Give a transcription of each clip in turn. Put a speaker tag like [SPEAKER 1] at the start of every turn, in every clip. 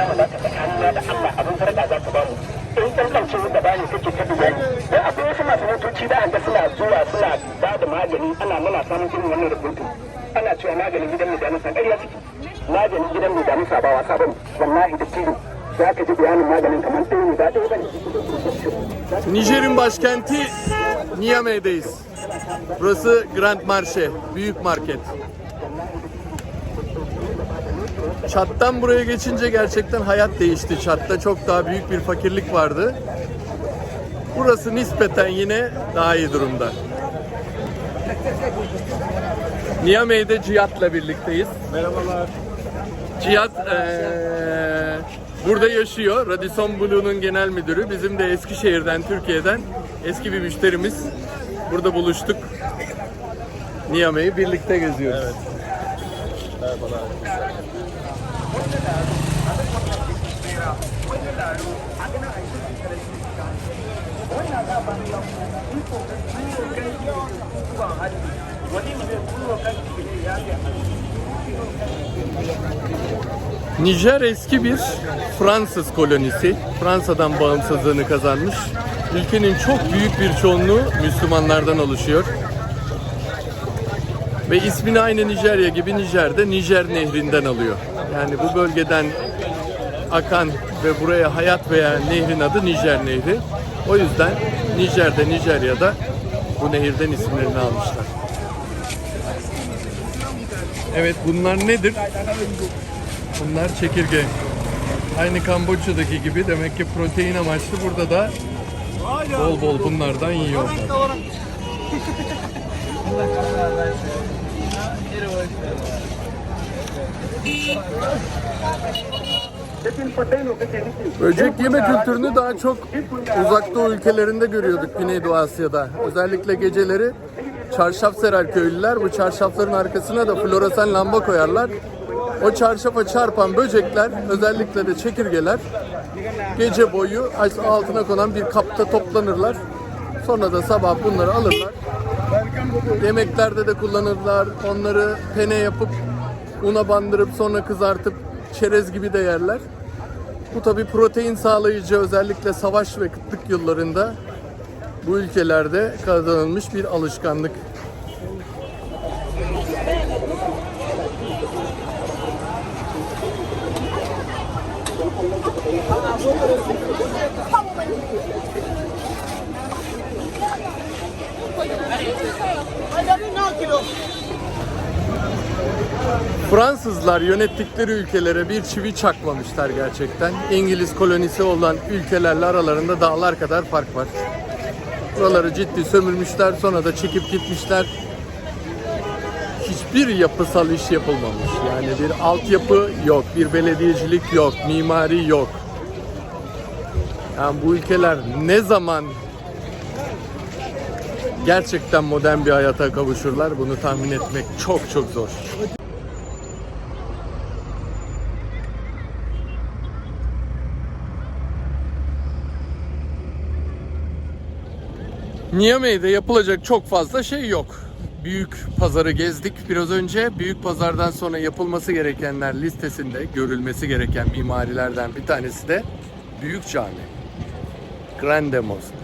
[SPEAKER 1] za mu baka tsakanina da Allah abin sadaka za ku ba mu in tantance da bani kake ta bayani dan akwai wasu masu motoci da an suna zuwa suna ba da magani ana muna samun irin wannan rubutu ana cewa maganin gidan mai damusa ƙarya ciki maganin gidan mai damusa ba wasa bane wallahi da tilo za ka ji bayanin maganin kamar ɗaya ne ba ɗaya bane
[SPEAKER 2] Nijer'in başkenti Niamey'deyiz. Burası Grand Marché, büyük market. Çat'tan buraya geçince gerçekten hayat değişti. Çat'ta çok daha büyük bir fakirlik vardı. Burası nispeten yine daha iyi durumda. Niamey'de Cihat'la birlikteyiz. Merhabalar. Cihat eee, burada yaşıyor. Radisson Blue'nun genel müdürü. Bizim de Eskişehir'den, Türkiye'den eski bir müşterimiz. Burada buluştuk. Niamey'i birlikte geziyoruz. Nijer eski bir Fransız kolonisi. Fransa'dan bağımsızlığını kazanmış. Ülkenin çok büyük bir çoğunluğu Müslümanlardan oluşuyor. Ve ismini aynı Nijerya gibi Nijer'de Nijer Nehri'nden alıyor. Yani bu bölgeden akan ve buraya hayat veren nehrin adı Nijer Nehri. O yüzden Nijer'de, Nijerya'da bu nehirden isimlerini almışlar. Evet bunlar nedir? Bunlar çekirge. Aynı Kamboçya'daki gibi demek ki protein amaçlı burada da bol bol bunlardan yiyorlar. Böcek yeme kültürünü daha çok uzak doğu ülkelerinde görüyorduk Güneydoğu Asya'da. Özellikle geceleri çarşaf serer köylüler. Bu çarşafların arkasına da floresan lamba koyarlar. O çarşafa çarpan böcekler, özellikle de çekirgeler gece boyu altına konan bir kapta toplanırlar. Sonra da sabah bunları alırlar. Yemeklerde de kullanırlar. Onları pene yapıp una bandırıp sonra kızartıp çerez gibi de yerler. Bu tabi protein sağlayıcı özellikle savaş ve kıtlık yıllarında bu ülkelerde kazanılmış bir alışkanlık. Fransızlar yönettikleri ülkelere bir çivi çakmamışlar gerçekten. İngiliz kolonisi olan ülkelerle aralarında dağlar kadar fark var. Buraları ciddi sömürmüşler, sonra da çekip gitmişler. Hiçbir yapısal iş yapılmamış. Yani bir altyapı yok, bir belediyecilik yok, mimari yok. Yani bu ülkeler ne zaman gerçekten modern bir hayata kavuşurlar bunu tahmin etmek çok çok zor. Niamey'de yapılacak çok fazla şey yok. Büyük pazarı gezdik biraz önce. Büyük pazardan sonra yapılması gerekenler listesinde görülmesi gereken mimarilerden bir tanesi de Büyük Cami. Grande Mosque.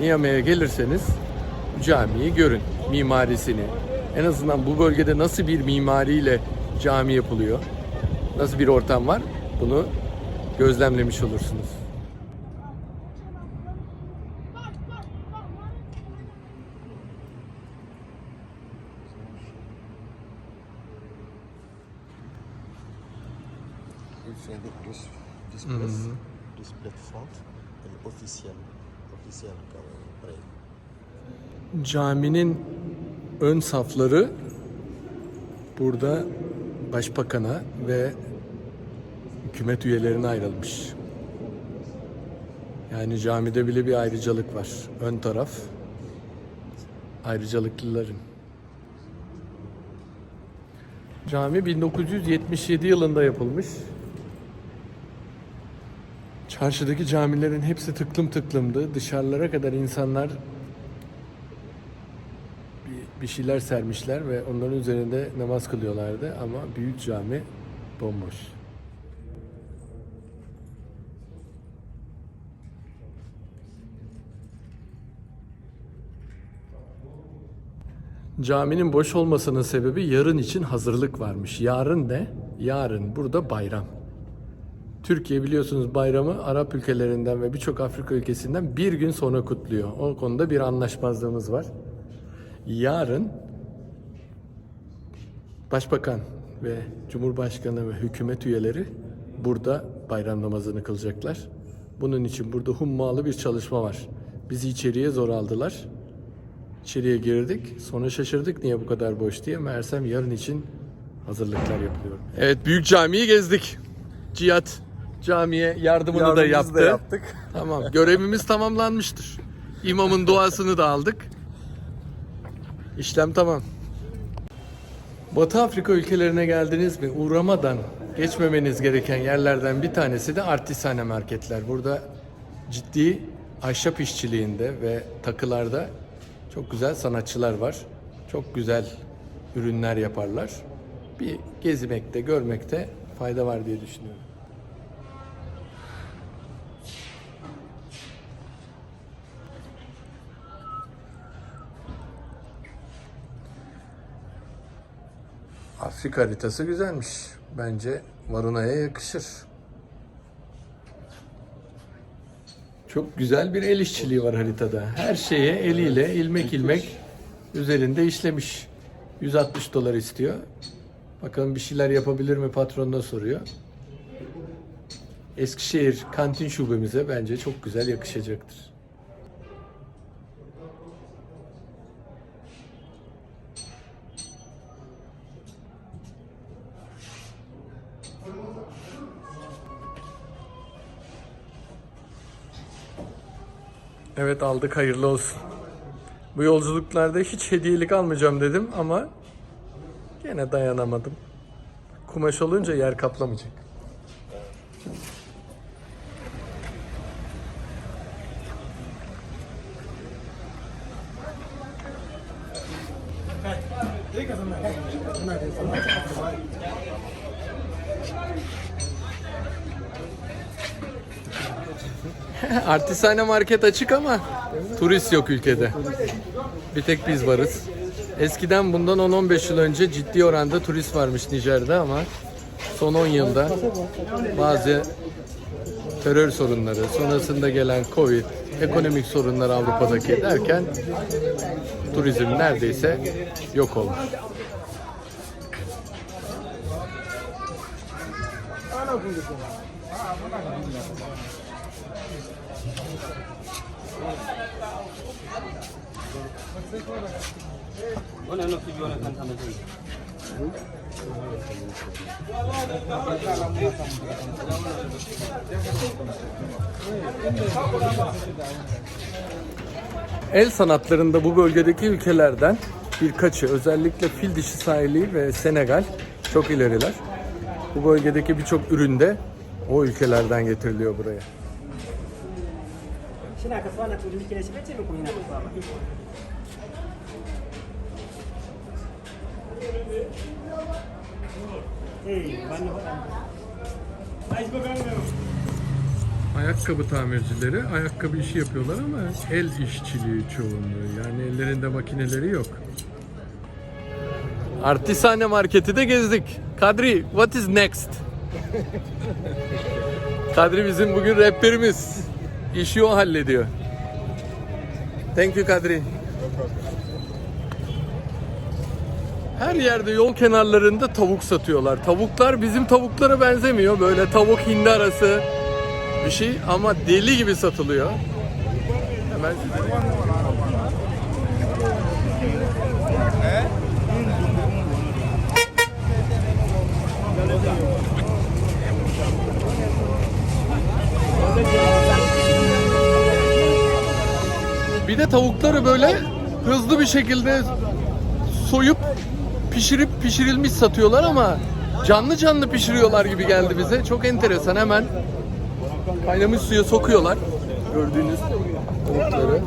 [SPEAKER 2] Niamey'e gelirseniz camiyi görün. Mimarisini. En azından bu bölgede nasıl bir mimariyle cami yapılıyor. Nasıl bir ortam var. Bunu gözlemlemiş olursunuz.
[SPEAKER 3] Plus, plus place, plus plateforme, et officiel, officiel comme près.
[SPEAKER 2] Caminin ön safları burada başbakana ve hükümet üyelerine ayrılmış. Yani camide bile bir ayrıcalık var. Ön taraf ayrıcalıklıların. Cami 1977 yılında yapılmış. Çarşıdaki camilerin hepsi tıklım tıklımdı. Dışarılara kadar insanlar bir şeyler sermişler ve onların üzerinde namaz kılıyorlardı ama büyük cami bomboş. Caminin boş olmasının sebebi yarın için hazırlık varmış. Yarın ne? Yarın burada bayram. Türkiye biliyorsunuz bayramı Arap ülkelerinden ve birçok Afrika ülkesinden bir gün sonra kutluyor. O konuda bir anlaşmazlığımız var. Yarın Başbakan ve Cumhurbaşkanı ve hükümet üyeleri burada bayram namazını kılacaklar. Bunun için burada hummalı bir çalışma var. Bizi içeriye zor aldılar. İçeriye girdik. Sonra şaşırdık niye bu kadar boş diye. Meğersem yarın için hazırlıklar yapılıyor. Evet büyük camiyi gezdik. Cihat camiye yardımını da
[SPEAKER 4] Yardımımızı
[SPEAKER 2] yaptı.
[SPEAKER 4] da yaptık.
[SPEAKER 2] Tamam görevimiz tamamlanmıştır. İmamın duasını da aldık. İşlem tamam. Batı Afrika ülkelerine geldiniz mi? Uğramadan geçmemeniz gereken yerlerden bir tanesi de artisane marketler. Burada ciddi ahşap işçiliğinde ve takılarda çok güzel sanatçılar var. Çok güzel ürünler yaparlar. Bir gezmekte, görmekte fayda var diye düşünüyorum. Afrika haritası güzelmiş. Bence Varuna'ya yakışır. Çok güzel bir el işçiliği var haritada. Her şeye eliyle ilmek ilmek üzerinde işlemiş. 160 dolar istiyor. Bakalım bir şeyler yapabilir mi patronuna soruyor. Eskişehir kantin şubemize bence çok güzel yakışacaktır. Evet aldık hayırlı olsun. Bu yolculuklarda hiç hediyelik almayacağım dedim ama gene dayanamadım. Kumaş olunca yer kaplamayacak. Artisane market açık ama turist yok ülkede. Bir tek biz varız. Eskiden bundan 10-15 yıl önce ciddi oranda turist varmış Nijer'de ama son 10 yılda bazı terör sorunları, sonrasında gelen Covid, ekonomik sorunlar Avrupa'daki derken turizm neredeyse yok olmuş. El sanatlarında bu bölgedeki ülkelerden birkaçı özellikle fil dişi sahili ve Senegal çok ileriler. Bu bölgedeki birçok üründe o ülkelerden getiriliyor buraya. Ayakkabı tamircileri ayakkabı işi yapıyorlar ama el işçiliği çoğunluğu. Yani ellerinde makineleri yok. Artisane marketi de gezdik. Kadri, what is next? Kadri bizim bugün rehberimiz. İşi o hallediyor. Thank you Kadri. Her yerde yol kenarlarında tavuk satıyorlar. Tavuklar bizim tavuklara benzemiyor. Böyle tavuk hindi arası bir şey ama deli gibi satılıyor. Hemen Bir de tavukları böyle hızlı bir şekilde soyup pişirip pişirilmiş satıyorlar ama canlı canlı pişiriyorlar gibi geldi bize. Çok enteresan hemen kaynamış suya sokuyorlar. Gördüğünüz tavukları.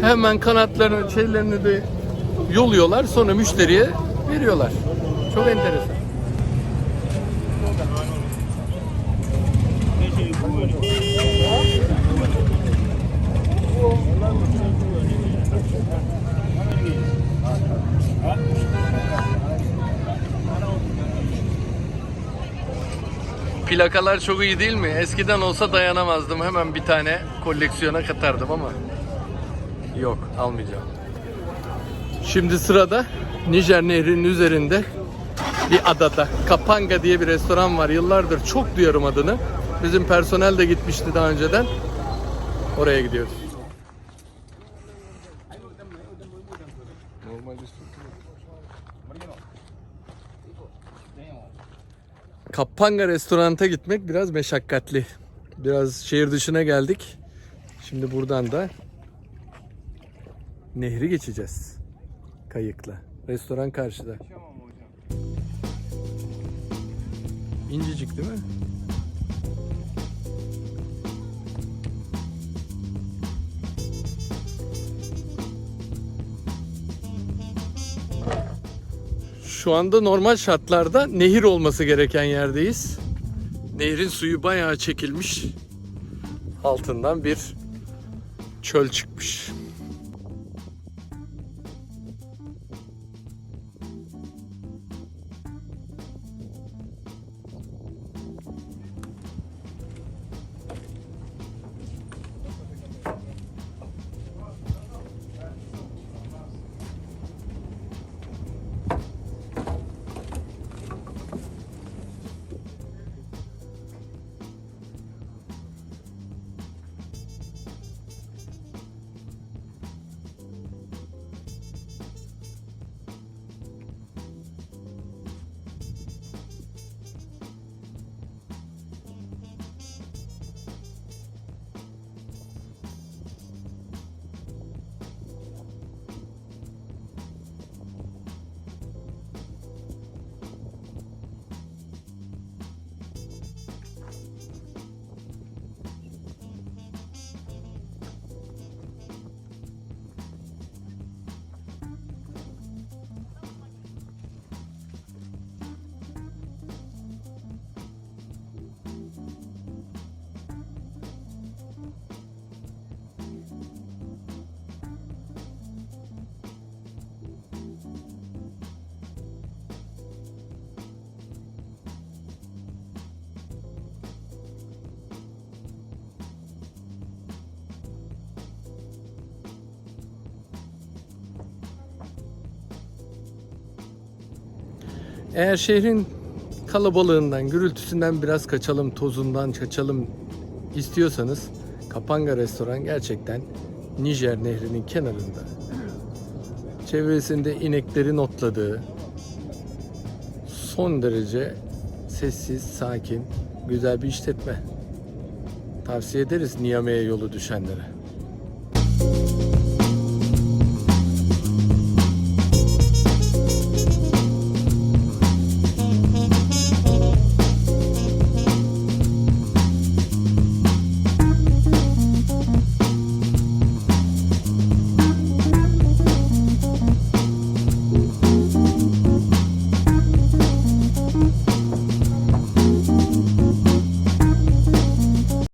[SPEAKER 2] Hemen kanatlarını, şeylerini de yoluyorlar. Sonra müşteriye veriyorlar. Çok enteresan. Plakalar çok iyi değil mi? Eskiden olsa dayanamazdım. Hemen bir tane koleksiyona katardım ama yok almayacağım. Şimdi sırada Nijer Nehri'nin üzerinde bir adada Kapanga diye bir restoran var. Yıllardır çok duyarım adını. Bizim personel de gitmişti daha önceden. Oraya gidiyoruz. Kapanga restoranta gitmek biraz meşakkatli. Biraz şehir dışına geldik. Şimdi buradan da nehri geçeceğiz. Kayıkla. Restoran karşıda. İncecik değil mi? Şu anda normal şartlarda nehir olması gereken yerdeyiz. Nehrin suyu bayağı çekilmiş. Altından bir çöl çıkmış. Eğer şehrin kalabalığından, gürültüsünden biraz kaçalım, tozundan kaçalım istiyorsanız Kapanga Restoran gerçekten Nijer Nehri'nin kenarında. Çevresinde ineklerin otladığı son derece sessiz, sakin, güzel bir işletme. Tavsiye ederiz Niyame'ye yolu düşenlere.